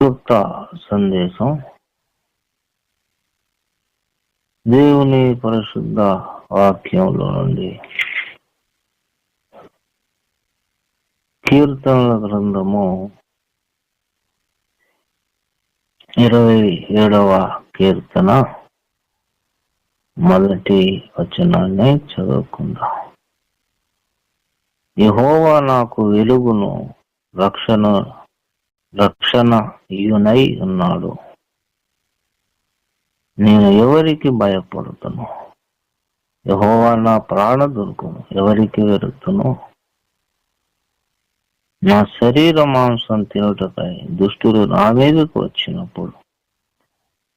క్లుప్త సందేశం. దేవుని పరిశుద్ధ వాక్యంలో నుండి కీర్తనల గ్రంథము ఇరవై ఏడవ కీర్తన మొదటి వచనాన్ని చదువుకుందాం. యహోవా నాకు వెలుగును రక్షణ రక్షణ ఇయునై ఉన్నాడు. నేను ఎవరికి భయపడుతును? యహోవా నా ప్రాణ దుర్గము ఎవరికి వెరుతును? నా శరీర మాంసం తినుటపై దుష్టులు నా మీదకు వచ్చినప్పుడు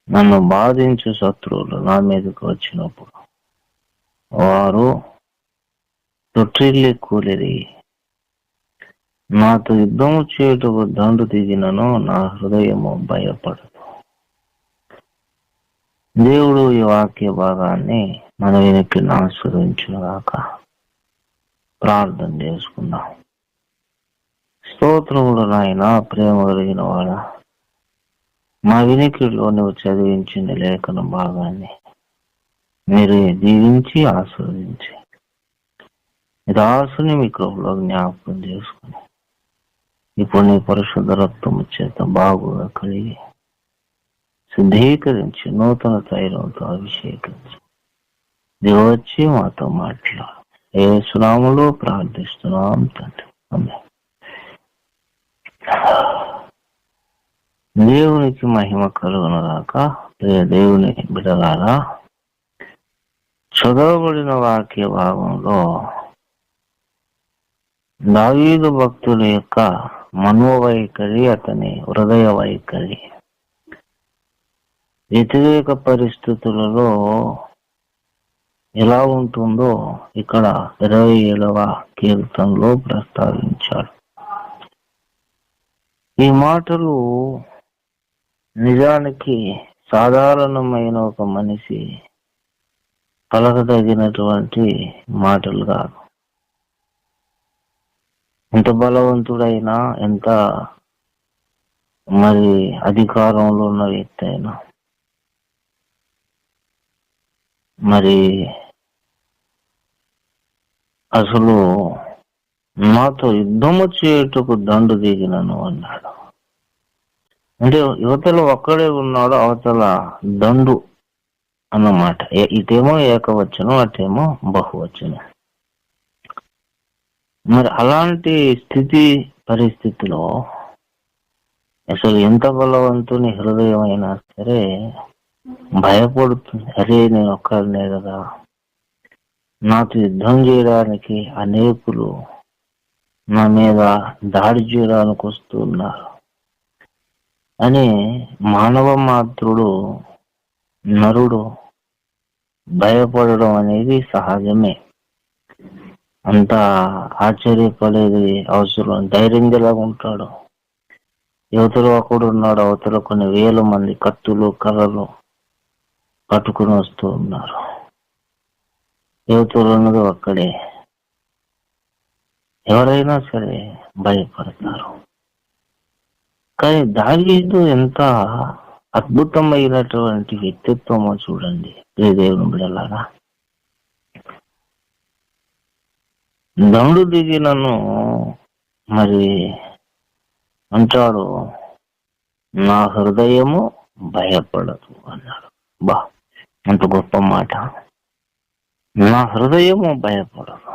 నన్ను బాధించు శత్రువులు నా మీదకు వచ్చినప్పుడు వారు తొట్టిల్లి కూలిరి. నాతో యుద్ధము చేయుటకు దండు దిగినను నా హృదయము భయపడదు. దేవుడు ఈ వాక్య భాగాన్ని మన వెనక్కి ఆస్వాదించుగాక ప్రార్థన చేసుకుందాం. స్తోత్రముడు నాయన ప్రేమ కలిగిన వాడ. మా వినికిడిలో నువ్వు చదివించిన లేఖన భాగాన్ని మీరు దీవించి ఆస్వాదించి. దాసుని మీ కృపలో జ్ఞాపకం చేసుకుని ఇప్పుడు నీ పరిశుద్ధ రక్తము చేత బాగుగా కలిగి శుద్ధీకరించి నూతన తైలంతో అభిషేకించి. దిగి వచ్చి మాతో మాట్లాడు. ఏ సునాములో ప్రార్థిస్తున్నాం తండ్రి. దేవునికి మహిమ కలుగునగాక. ప్రియ దేవుని బిడలారా చదవబడిన వాక్య భాగంలో దావీదు భక్తుల యొక్క మనోవైఖరి అతని హృదయ వైఖరి వ్యతిరేక పరిస్థితులలో ఎలా ఉంటుందో ఇక్కడ ఇరవై ఏడవ కీర్తనలో ప్రస్తావించాడు. ఈ మాటలు నిజానికి సాధారణమైన ఒక మనిషి పలకదగినటువంటి మాటలు కాదు. ఎంత బలవంతుడైనా ఎంత మరి అధికారంలో ఉన్న వ్యక్తి అయినా. మరి అసలు నాతో యుద్ధము చేయుటకు దండు దిగినను అన్నాడు. అంటే యువతల ఒక్కడే ఉన్నాడు అవతల దండు అన్నమాట. ఇదేమో ఇటేమో ఏకవచనం అటేమో బహువచనం. మరి అలాంటి స్థితి పరిస్థితిలో అసలు ఎంత బలవంతుని హృదయం అయినా సరే భయపడుతుంది. అరే నేను ఒక్కరినే కదా. నాతో యుద్ధం చేయడానికి అనేకులు నా మీద దాడి చేయడానికి వస్తున్నారు అని మానవ మాతృడు నరుడు భయపడడం అనేది సహజమే. అంత ఆశ్చర్యపడేది అవసరం. ధైర్యం ఉంటాడు. యువతలో ఒకడు ఉన్నాడు. అవతల కొన్ని వేల మంది కత్తులు కర్రలు పట్టుకుని వస్తూ ఉన్నారు. యువతలో ఉన్నది ఒక్కడే. ఎవరైనా సరే భయపడతారు. కానీ దావీదు ఎంత అద్భుతమైనటువంటి వ్యక్తిత్వమో చూడండి. ఏ దేవుని బిడలారా దండు దిగినను మరి అంటాడు. నా హృదయము భయపడదు అన్నాడు. బా అంత గొప్ప మాట. నా హృదయము భయపడదు.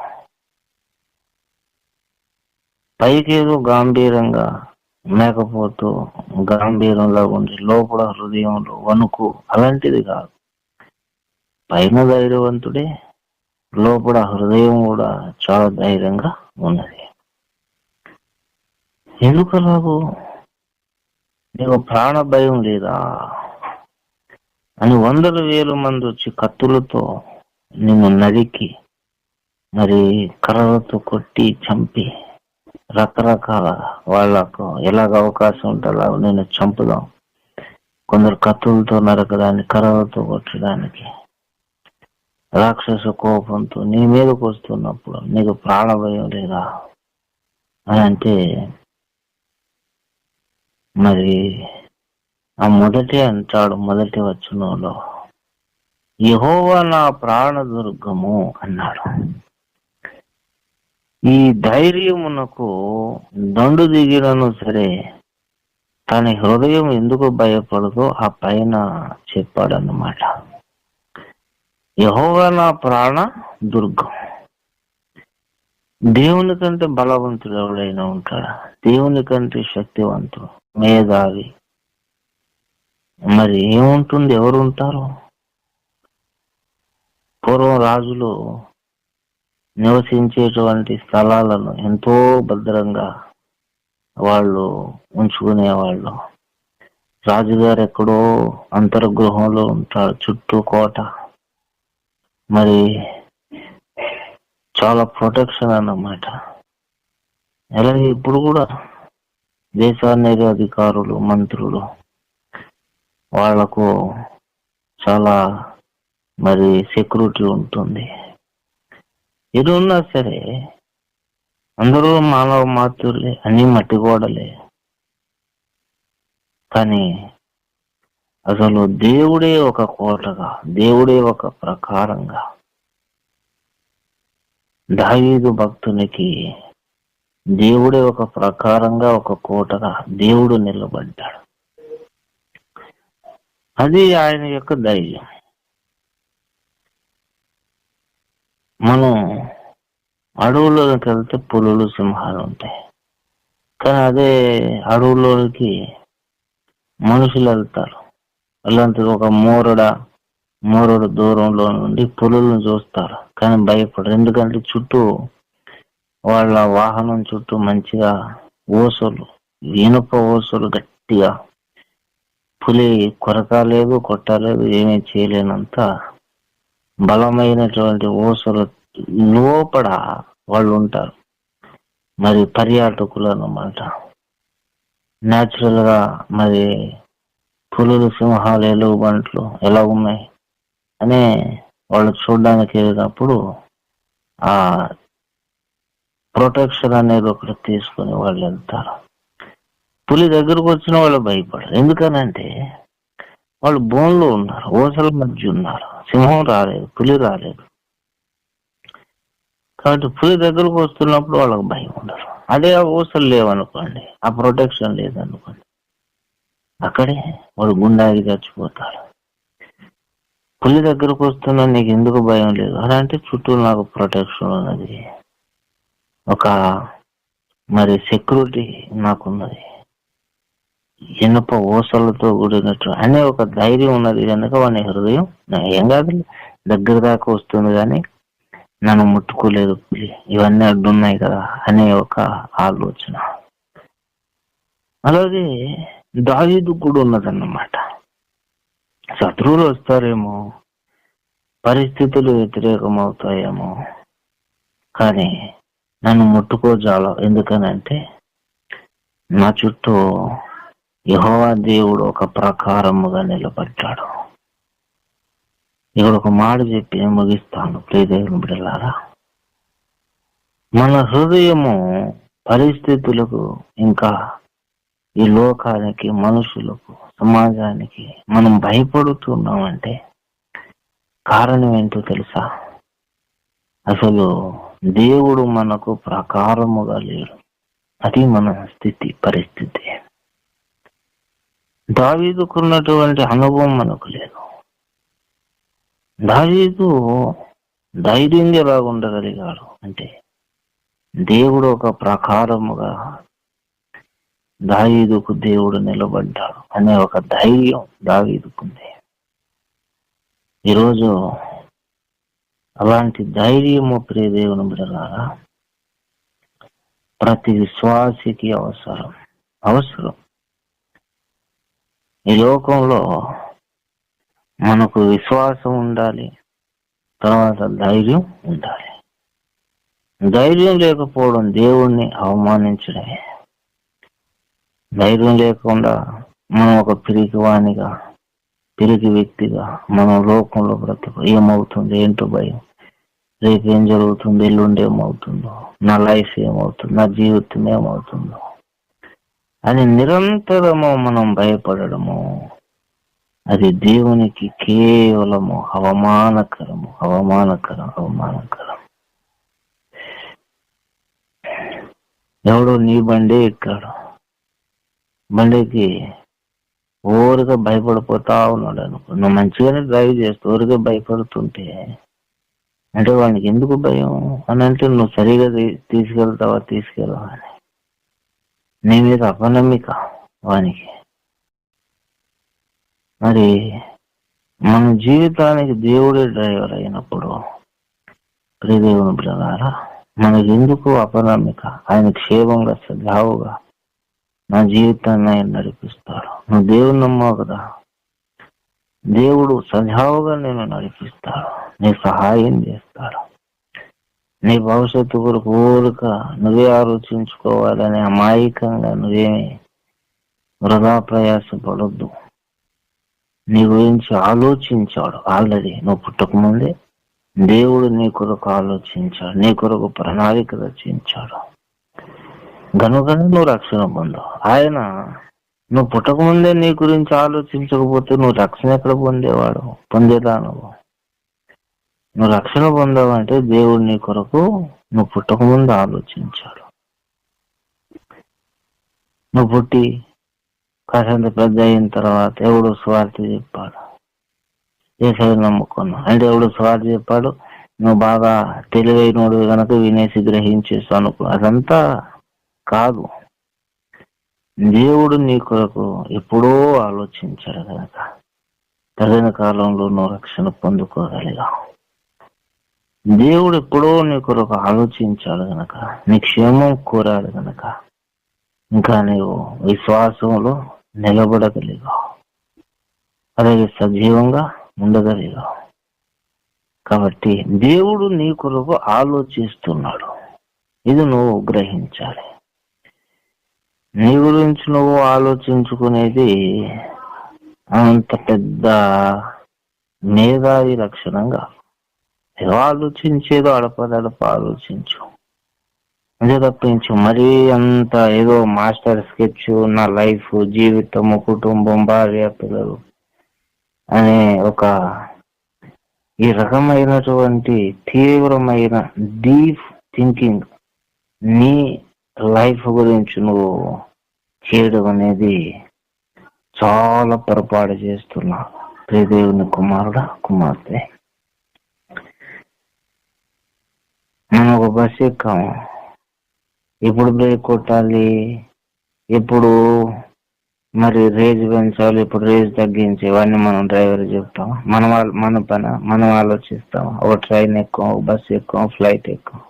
పైకేదో గాంభీరంగా మేకపోతూ గాంభీరంలో ఉండి లోపల హృదయంలో వణుకు. అలాంటిది కాదు. పైన ధైర్యవంతుడే లోపల హృదయం కూడా చాలా ధైర్యంగా ఉన్నది. ఎందుకు నీకు ప్రాణ భయం లేదా? అని వందల వేల మంది వచ్చి కత్తులతో నిన్ను నరికి మరి కర్రలతో కొట్టి చంపి రకరకాల వాళ్ళకు ఎలాగ అవకాశం ఉంటే అలా నేను చంపుదాం. కొందరు కత్తులతో నరకడానికి కర్రలతో కొట్టడానికి. రాక్షస కోపంతో నీ మీదకు వస్తున్నప్పుడు నీకు ప్రాణభయం లేదా? అని అంటే మరి ఆ మొదటి అంటాడు మొదటి వచనంలో యహోవా నా ప్రాణ దుర్గము అన్నాడు. ఈ ధైర్యమునకు దండు దిగినను సరే తన హృదయం ఎందుకు భయపడదో ఆ పైన చెప్పాడన్నమాట. యహోవా నా ప్రాణ దుర్గం. దేవుని కంటే బలవంతుడు ఎవడైనా ఉంటాడా? దేవుని కంటే శక్తివంతుడు మేధావి. మరి ఏముంటుంది? ఎవరు ఉంటారు పూర్వం రాజులు నివసించేటువంటి స్థలాలను ఎంతో భద్రంగా వాళ్ళు ఉంచుకునేవాళ్ళు. రాజుగారు ఎక్కడో అంతర్గృహంలో ఉంటాడు చుట్టూ కోట. మరి చాలా ప్రొటెక్షన్ అన్నమాట. అలాగే ఇప్పుడు కూడా దేశాన్ని అధికారులు మంత్రులు వాళ్ళకు చాలా మరి సెక్యూరిటీ ఉంటుంది. ఇది ఉన్నా సరే అందరూ మానవ మాతృలే అన్ని మట్టి గోడలే కానీ అసలు దేవుడే ఒక కోటగా దేవుడే ఒక ప్రకారంగా. దావీదు భక్తునికి దేవుడే ఒక ప్రకారంగా ఒక కోటగా దేవుడు నిలబడ్డాడు. అది ఆయన యొక్క ధైర్యం. మనం అడవుల్లోకి వెళ్తే పులులు సింహాలు ఉంటాయి. కానీ అదే అడవుల్లోకి మనుషులు వెళ్తారు. అలాంటి ఒక మోరడ మోరడు దూరంలో నుండి పులులను చూస్తారు. కానీ భయపడరు. ఎందుకంటే చుట్టూ వాళ్ళ వాహనం చుట్టూ మంచిగా ఓసలు ఇనుప ఓసలు గట్టిగా పులి కొరకాలేదు కొట్టలేదు ఏమీ చేయలేనంత బలమైనటువంటి ఓసలు లోపల వాళ్ళు ఉంటారు. మరి పర్యాటకులు అన్నమాట. న్యాచురల్గా మరి పులులు సింహాలు ఎలుగుబంట్లు ఎలా ఉన్నాయి అని వాళ్ళు చూడడానికి వెళ్ళినప్పుడు ఆ ప్రొటెక్షన్ అనేది ఒకటి తీసుకుని వాళ్ళు వెళ్తారు. పులి దగ్గరకు వచ్చిన వాళ్ళు భయపడరు. ఎందుకనంటే వాళ్ళు బోన్లో ఉన్నారు ఓసల మధ్య ఉన్నారు. సింహం రాలేదు పులి రాలేదు. కాబట్టి పులి దగ్గరకు వస్తున్నప్పుడు వాళ్ళకి భయం ఉండదు. అదే ఓసలు ఊసలు లేవనుకోండి ఆ ప్రొటెక్షన్ లేదనుకోండి. అక్కడే వాడు గుండాగి చచ్చిపోతారు పులి దగ్గరకు వస్తున్నా నీకు ఎందుకు భయం లేదు. అలాంటి అంటే చుట్టూ నాకు ప్రొటెక్షన్ ఉన్నది. ఒక మరి సెక్యూరిటీ నాకున్నది. ఇనుప ఓసలతో కూడినట్టు అనే ఒక ధైర్యం ఉన్నది. కనుక వాని హృదయం ఏం కాదు దగ్గర దాకా వస్తుంది కానీ నన్ను ముట్టుకోలేదు. పులి ఇవన్నీ అడ్డున్నాయి కదా అనే ఒక ఆలోచన. అలాగే దావీదు కూడా ఉన్నదన్నమాట. శత్రువులు వస్తారేమో పరిస్థితులు వ్యతిరేకమవుతాయేమో కానీ నన్ను ముట్టుకోజాల. ఎందుకనంటే నా చుట్టూ యహోవా దేవుడు ఒక ప్రకారముగా నిలబడ్డాడు. ఇక్కడ ఒక మాట చెప్పి నేను ముగిస్తాను ప్రియదేవుని బిడ్డలారా మన హృదయము పరిస్థితులకు ఇంకా ఈ లోకానికి మనుషులకు సమాజానికి మనం భయపడుతున్నామంటే కారణం ఏంటో తెలుసా? అసలు దేవుడు మనకు ప్రకారముగా లేడు. అది మన స్థితి పరిస్థితి. దావీదుకున్నటువంటి అనుభవం మనకు లేదు. దావీదు ధైర్యంగా ఎలా ఉండగలిగాడు అంటే దేవుడు ఒక ప్రకారముగా దావీదుకు దేవుడు నిలబడ్డాడు అనే ఒక ధైర్యం దావీదుకుంది. ఈరోజు అలాంటి ధైర్యము ప్రియ దేవుని బిడలారా ప్రతి విశ్వాసికి అవసరం అవసరం. ఈ లోకంలో మనకు విశ్వాసం ఉండాలి తర్వాత ధైర్యం ఉండాలి. ధైర్యం లేకపోవడం దేవుణ్ణి అవమానించడమే. ధైర్యం లేకుండా మనం ఒక పిరికి వాణిగా పిరికి వ్యక్తిగా మనం లోకంలో బ్రతుకు ఏమవుతుంది? ఏంటో భయం. రేపు ఏం జరుగుతుంది? ఎల్లుండి ఏమవుతుందో? నా లైఫ్ ఏమవుతుంది? నా జీవితం ఏమవుతుందో? అని నిరంతరము మనం భయపడడము. అది దేవునికి కేవలము అవమానకరము అవమానకరం అవమానకరం. ఎవడో నీ బండే ఎక్కాడు. బండికి ఊరిగా భయపడిపోతా ఉన్నాడు అనుకో. నువ్వు మంచిగానే డ్రైవ్ చేస్తూ ఊరిగా భయపడుతుంటే అంటే వానికి ఎందుకు భయం అని అంటే నువ్వు సరిగా తీసుకెళ్తావా తీసుకెళ్ళవా అని. నీ మీద అపనమ్మిక వానికి. మరి మన జీవితానికి దేవుడే డ్రైవర్ అయినప్పుడు ప్రియదేవుని బిడ్డలారా మనకి ఎందుకు అపనమ్మిక? ఆయన క్షేమంగా సజావుగా నా జీవితాన్ని ఆయన నడిపిస్తాడు నువ్వు దేవుని నమ్మావు కదా. దేవుడు సజావుగా నేను నడిపిస్తాడు నీ సహాయం చేస్తాడు నీ భవిష్యత్తు కొరకు ఊరిక నువ్వే ఆలోచించుకోవాలని అమాయకంగా నువ్వేమి వృధా ప్రయాసపడొద్దు నీ గురించి ఆలోచించాడు ఆల్రెడీ. నువ్వు పుట్టకముందే దేవుడు నీ కొరకు ఆలోచించాడు. నీ కొరకు ప్రణాళిక రచించాడు. గనుకనే నువ్వు రక్షణ పొందావు ఆయన నువ్వు పుట్టకముందే నీ గురించి ఆలోచించకపోతే నువ్వు రక్షణ ఎక్కడ పొందేవాడు? పొందేదా నువ్వు నువ్వు రక్షణ పొందావంటే దేవుడు నీ కొరకు నువ్వు పుట్టకముందు ఆలోచించాడు. నువ్వు పుట్టి కాసంత పెద్ద అయిన తర్వాత ఎవడు స్వార్థ చెప్పాడు. ఏసై నమ్ముకున్నావు. అంటే ఎవడు స్వార్థ చెప్పాడు. నువ్వు బాగా తెలివైనోడు కనుక వినేసి గ్రహించేసి అదంతా కాదు. దేవుడు నీ కొరకు ఎప్పుడో ఆలోచించాడు కనుక తగిన కాలంలో నువ్వు రక్షణ పొందుకోగలిగావు. దేవుడు ఎప్పుడో నీ కొరకు ఆలోచించాడు గనక. నీ క్షేమం కోరాడు గనక. ఇంకా నీవు విశ్వాసంలో నిలబడగలిగావు. అలాగే సజీవంగా ఉండగలిగావు. కాబట్టి దేవుడు నీ కొరకు ఆలోచిస్తున్నాడు. ఇది నువ్వు గ్రహించాలి. నీ గురించి నువ్వు ఆలోచించుకునేది అంత పెద్ద మేధావి లక్షణంగా ఏదో ఆలోచించేదో అడపదడప ఆలోచించు. అంతే తప్పించు. మరీ అంత ఏదో మాస్టర్ స్కెచ్ నా లైఫ్ జీవితము కుటుంబం భార్య పిల్లలు అనే ఒక ఈ రకమైనటువంటి తీవ్రమైన డీప్ థింకింగ్ నీ లైఫ్ గురించి నువ్వు చేయడం అనేది చాలా పొరపాటు చేస్తున్నావు ప్రియదేవుని కుమారుడా కుమార్తె. మనం ఒక బస్సు ఎక్కాము ఎప్పుడు బ్రేక్ కొట్టాలి? ఎప్పుడు? మరి రేజ్ పెంచాలి? ఇప్పుడు రేజ్ తగ్గించి? ఇవన్నీ మనం డ్రైవర్ చెప్తాం. మన వాళ్ళు మన పని మనం ఆలోచిస్తాం ఒక ట్రైన్ ఎక్కువ ఒక బస్సు ఎక్కువ ఫ్లైట్ ఎక్కువ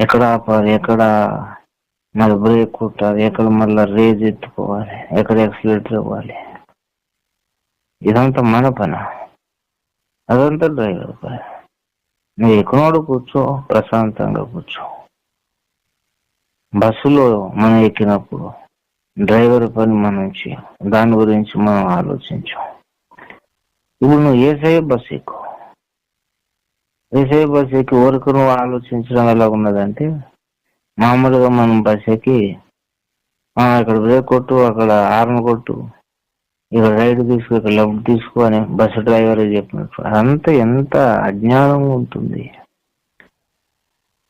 ఎక్కడ ఆపాలి? ఎక్కడ మరి బ్రేక్ కొట్టాలి ఎక్కడ మళ్ళీ రేజ్ ఎత్తుకోవాలి ఎక్కడ ఎక్సలేటర్ ఇవ్వాలి ఇదంతా మన పని. అదంతా డ్రైవర్ పని. నువ్వు ఎక్కడోడు కూర్చో ప్రశాంతంగా కూర్చో. బస్సులో మనం ఎక్కినప్పుడు డ్రైవర్ పని మనం చేయం. దాని గురించి మనం ఆలోచించాం. ఇప్పుడు నువ్వు ఏసఐ బస్సు ఎక్కువ. ఏసఐ బస్సు ఎక్కి వరకు నువ్వు ఆలోచించడం ఎలా ఉన్నదంటే మామూలుగా మనం బస్ ఎక్కి ఇక్కడ బ్రేక్ కొట్టు అక్కడ హార్న్ కొట్టు ఇక్కడ రైట్ తీసుకో ఇక్కడ లెఫ్ట్ తీసుకో అని బస్సు డ్రైవర్ చెప్పినట్టు అదంతా ఎంత అజ్ఞానంగా ఉంటుంది.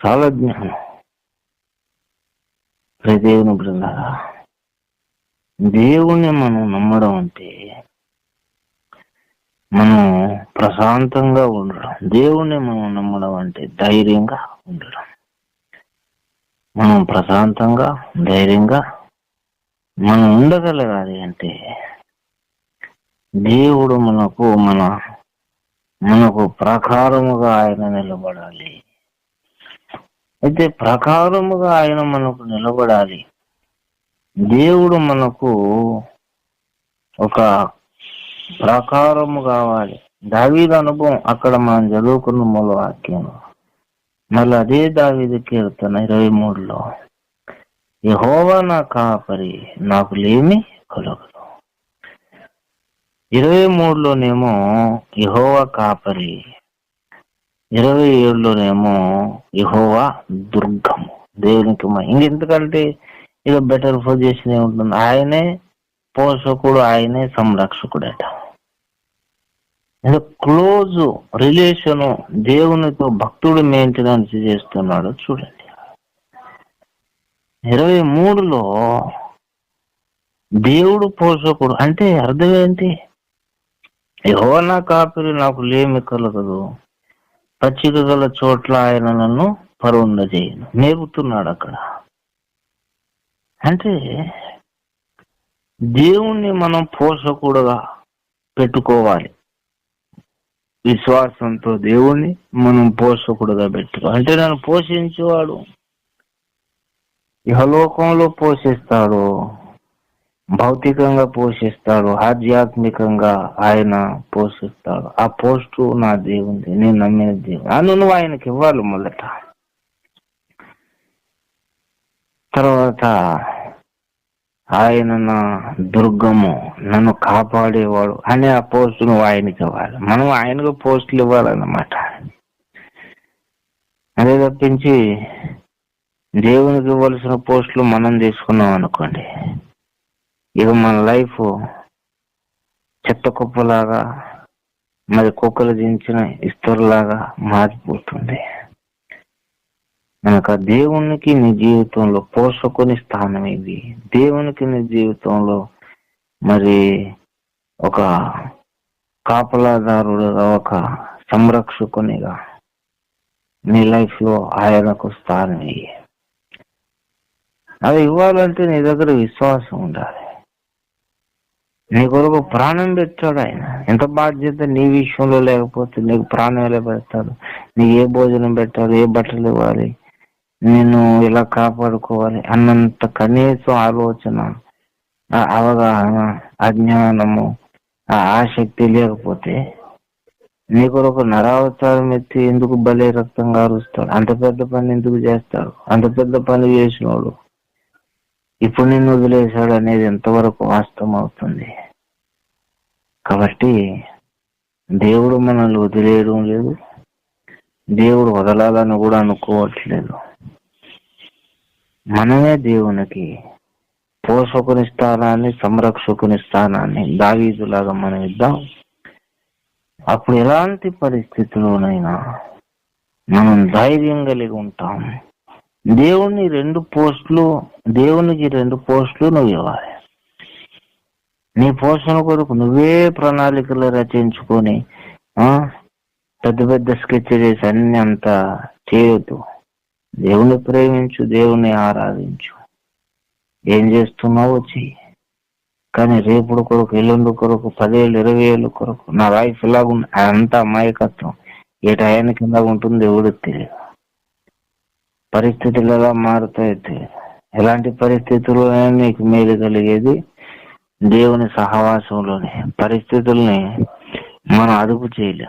చాలా అజ్ఞానం. ప్రతి దేవుని బృందారా దేవుణ్ణి మనం నమ్మడం అంటే మనం ప్రశాంతంగా ఉండడం. దేవుణ్ణి మనం నమ్మడం అంటే ధైర్యంగా ఉండడం. మనం ప్రశాంతంగా ధైర్యంగా మనం ఉండగలగాలి అంటే దేవుడు మనకు మన మనకు ప్రకారముగా ఆయన నిలబడాలి. అయితే ప్రకారముగా ఆయన మనకు నిలబడాలి. దేవుడు మనకు ఒక ప్రకారము కావాలి. దావీద అనుభవం అక్కడ మనం చదువుకున్న మూల వాక్యం మళ్ళీ అదే దావిది కీర్తన ఇరవై మూడులో యహోవా నా కాపరి నాకు లేమి కలగదు ఇరవై మూడులోనేమో యహోవా కాపరి ఇరవై ఏడులోనేమో యహోవా దుర్గము దేవునికి ఇంకెందుకంటే ఇక బెటర్ పొజిషన్ ఏముంటుంది ఆయనే పోషకుడు ఆయనే సంరక్షకుడట. క్లోజ్ రిలేషన్ దేవునితో భక్తుడు మేయించడానికి చేస్తున్నాడు చూడండి. ఇరవై మూడులో దేవుడు పోషకుడు అంటే అర్థం ఏంటి? యెహోవా కాపిరి నాకు లేమి కలగదు. పచ్చిక గల చోట్ల ఆయన నన్ను పరుండ చేయను మేపుతున్నాడు అక్కడ. అంటే దేవుణ్ణి మనం పోషకుడుగా పెట్టుకోవాలి. విశ్వాసంతో దేవుణ్ణి మనం పోషకుడుగా పెట్టుకో. అంటే నన్ను పోషించేవాడు ఇహలోకంలో పోషిస్తాడు భౌతికంగా పోషిస్తాడు ఆధ్యాత్మికంగా ఆయన పోషిస్తాడు. ఆ పోస్టు నా దేవుంది నేను నమ్మిన దేవుడు అని నువ్వు ఆయనకి ఇవ్వాలి మొదట. తర్వాత ఆయన నా దుర్గము నన్ను కాపాడేవాడు అనే ఆ పోస్ట్ నువ్వు ఆయనకి ఇవ్వాలి. మనం ఆయనకు పోస్టులు ఇవ్వాలన్నమాట. అదే తప్పించి దేవునికి ఇవ్వాల్సిన పోస్టులు మనం తీసుకున్నాం అనుకోండి. ఇక మన లైఫ్ చెత్త కుప్పలాగా మరి కుక్కలు దించిన ఇస్తరులాగా మారిపోతుంది. కనుక దేవునికి నీ జీవితంలో పోషకుని స్థానం ఇది. దేవునికి నీ జీవితంలో మరి ఒక కాపలాదారుడుగా ఒక సంరక్షకునిగా నీ లైఫ్లో ఆయనకు స్థానం ఇయ్యి. అది ఇవ్వాలంటే నీ దగ్గర విశ్వాసం ఉండాలి. నీ కొరకు ప్రాణం పెట్టాడు ఆయన. ఎంత బాధ్యత నీ విషయంలో లేకపోతే నీకు ప్రాణం ఎలా పెడతాడు నీకు ఏ భోజనం పెట్టాలి? ఏ బట్టలు ఇవ్వాలి? నేను ఎలా కాపాడుకోవాలి అన్నంత కనీసం ఆలోచన ఆ అవగాహన అజ్ఞానము ఆ ఆసక్తి లేకపోతే నీ కొరకు నరావతారం ఎత్తి ఎందుకు బలే రక్తం కారుస్తాడు? అంత పెద్ద పని ఎందుకు చేస్తాడు? అంత పెద్ద పని చేసినోడు ఇప్పుడు నిన్ను వదిలేశాడు అనేది ఎంతవరకు వాస్తవం అవుతుంది కాబట్టి దేవుడు మనల్ని వదిలేయడం లేదు దేవుడు వదలాలని కూడా అనుకోవట్లేదు. మనమే దేవునికి పోషకుని స్థానాన్ని సంరక్షకుని స్థానాన్ని దావీదులాగా మనం ఇద్దాం. అప్పుడు ఎలాంటి పరిస్థితుల్లోనైనా మనం ధైర్యం కలిగి ఉంటాం. దేవుని రెండు పోస్టులు దేవునికి రెండు పోస్టులు నువ్వు ఇవ్వాలి. నీ పోషణ కొరకు నువ్వే ప్రణాళికలు రచించుకొని ఆ పెద్ద పెద్ద స్కెచ్ చేసి అన్ని అంతా చేయొద్దు. దేవుని ప్రేమించు దేవుని ఆరాధించు. ఏం చేస్తున్నావో చెయ్యి. కానీ రేపుడు కొరకు ఎల్లుండి కొరకు పదేళ్ళు ఇరవై ఏళ్ళు కొరకు నా లైఫ్ ఇలాగ ఉంది అంతా అమాయకత్వం. ఏ టయానికి ఇలా ఉంటుంది తెలియదు. పరిస్థితులు ఎలా మారుతాయో తెలియదు. ఎలాంటి పరిస్థితుల్లోనే నీకు మేలు కలిగేది దేవుని సహవాసంలోనే. పరిస్థితుల్ని మనం అదుపు చేయలేం.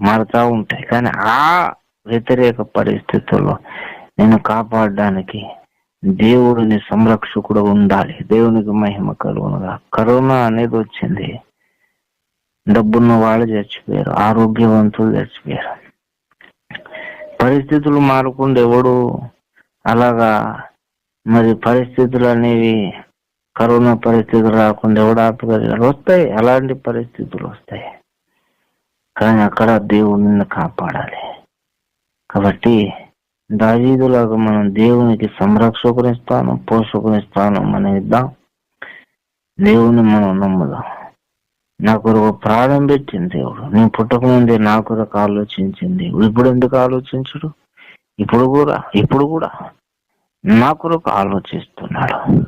మారుతా ఉంటాయి. కానీ ఆ వ్యతిరేక పరిస్థితుల్లో నేను కాపాడడానికి దేవుడిని సంరక్షకుడు ఉండాలి. దేవునికి మహిమ కలుగునుగా కరోనా అనేది వచ్చింది. డబ్బున్న వాళ్ళు చచ్చిపోయారు. ఆరోగ్యవంతులు చచ్చిపోయారు. పరిస్థితులు మారకుండా ఎవడు అలాగా మరి పరిస్థితులు అనేవి కరోనా పరిస్థితులు రాకుండా ఎవడు ఆపగలిగారు వస్తాయి. అలాంటి పరిస్థితులు వస్తాయి. కానీ అక్కడ దేవుడిని కాపాడాలి. కాబట్టి దావీదులాగా మనం దేవునికి సంరక్షకుని స్థానం పోషకుని స్థానం మనం ఇద్దాం దేవుని మనం నమ్ముదాం. నా కొరకు ప్రాణం పెట్టింది దేవుడు. నేను పుట్టకముందే నా కొరకు ఆలోచించింది. ఇప్పుడు ఎందుకు ఆలోచించడు? ఇప్పుడు కూడా ఇప్పుడు కూడా నా కొరకు ఆలోచిస్తున్నాడు.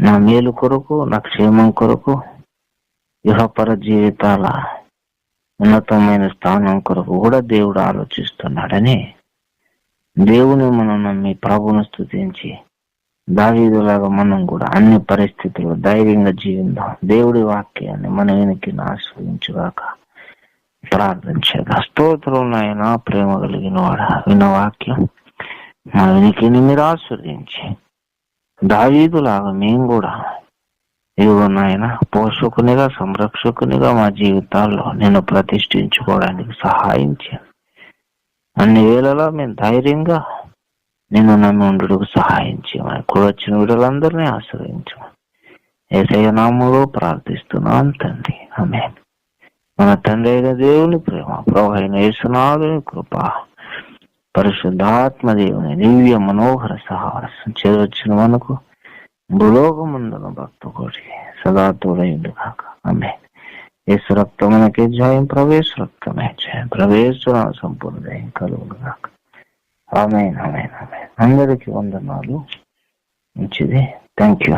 నా మేలు కొరకు నా క్షేమం కొరకు యుహపర జీవితాల ఉన్నతమైన స్థానం కొరకు కూడా దేవుడు ఆలోచిస్తున్నాడని దేవుని మనం నమ్మి ప్రభును స్థుతించి దావీదులాగా మనం కూడా అన్ని పరిస్థితుల్లో ధైర్యంగా జీవిద్దాం దేవుడి వాక్యాన్ని మన వెనక్కి ఆశ్రయించుగాక ప్రార్థించగా స్తోత్రం ఆయన ప్రేమ కలిగిన వాడు విన్న వాక్యం మన వెనికిని మీరు ఆశ్రయించి దావీదులాగా మేము కూడా ఇదిగో నాయన పోషకునిగా సంరక్షకునిగా మా జీవితాల్లో నేను ప్రతిష్ఠించుకోవడానికి సహాయం చేయండి. అన్ని వేళలో మేము ధైర్యంగా నిన్ను నమ్మి ఉండటకు సహాయం చేయమని కూడా వచ్చిన వీళ్ళందరినీ ఆశ్రయించమని ఏసయ నామంలో ప్రార్థిస్తున్నాను తండ్రి. ఆమె మన తండ్రి అయిన దేవుని ప్రేమ ప్రభు అయిన యేసునాథుని కృప పరిశుద్ధాత్మ దేవుని దివ్య మనోహర సహవాసం చేరొచ్చిన మనకు. భూలోకమందున భక్తు కోటి సదాతోడైండు కాక ఆమె యేసు రక్తం మనకి జయం ప్రవేశ రక్తమే జయం ప్రవేశ సంపూర్ణ జయం కలుగును కాక ఆమె ఆమె ఆమె అందరికీ వందనాలు మంచిది థ్యాంక్ యూ